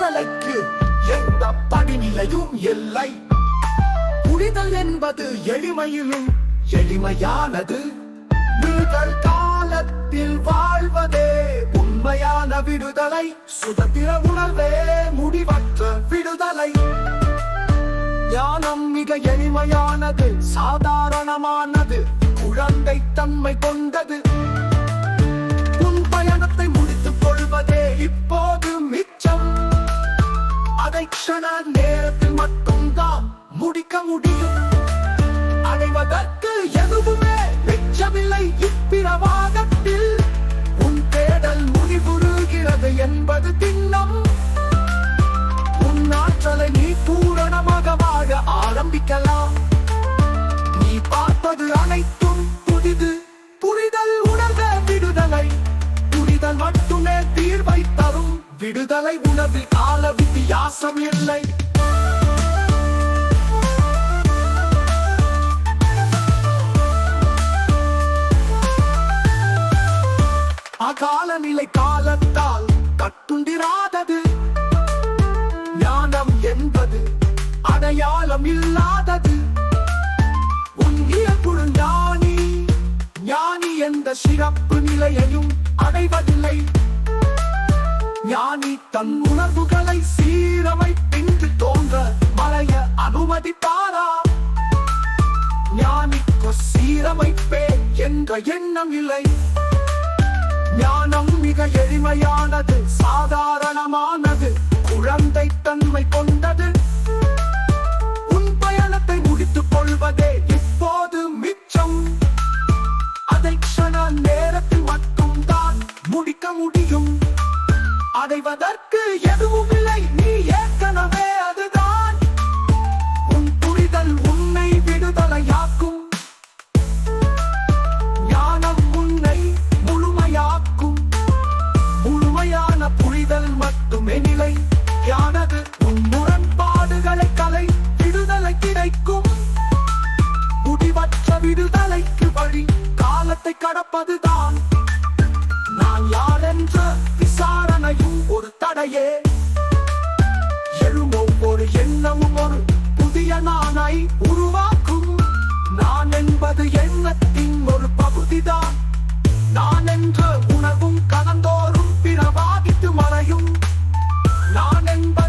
புரிதலுக்கு எந்த படிநிலையும் இல்லை. புரிதல் என்பது எளிமையிலும் எளிமையானது. நிகழ் காலத்தில் வாழ்வதே உண்மையான விடுதலை. சுதந்திர உணர்வே முடிவற்ற விடுதலை. ஞானம் மிக எளிமையானது சாதாரணமானது குழந்தை தன்மை கொண்டது. உன் பயணத்தை முடித்துக் கொள்வதே இப்போது அதை நேரத்தில் மட்டும்தான் முடிக்க முடியும். அடைவதற்கு எதுவுமே மிச்சமில்லை இப்பிரவாகத்தில் விடுதலை உணவில் கால வித்தியாசம் இல்லை. அகாலநிலை காலத்தால் கட்டுண்டிராதது. ஞானம் என்பது அடையாளம் இல்லாதது. உன் இயல்புடு ஞானி எந்த சிறப்பு நிலையையும் அடைவதில்லை. ஞானி தன் உணர்வுகளை சீரமைப்பின்றி தோன்ற மறைய அனுமதிப்பாரா ஞானிக்கு சீரமைப்பே என்ற எண்ணம் இல்லை. ஞானம் மிக எளிமையானது சாதாரணமானது குழந்தை தன்மை கொண்டது. உன் பயணத்தை முடித்துக் கொள்வதே இப்போது மிச்சம். அதை க்ஷண நேரத்தில் மட்டும்தான் முடிக்க முடியும். அடைவதற்கு எதுவும் இல்லை. நீ ஏற்கனவே அதுதான். உன் புரிதல் உன்னை விடுதலையாக்கும். ஞானம் உன்னை முழுமையாக்கும். முழுமையான புரிதல் மட்டுமே நிலை. யானது உன் முரண்பாடுகளை கலை. விடுதலை கிடைக்கும். முடிவற்ற விடுதலைக்கு வழி. காலத்தை கடப்பதுதான். ஒரு எழும் ஒவ்வொரு எண்ணமும் ஒரு புதிய நானை உருவாக்கும். நான் என்பது எண்ணத்தின் ஒரு பகுதிதான். நான் என்ற உணவும் கலந்தோறும் பிறவாதித்து மறையும். நான் என்பது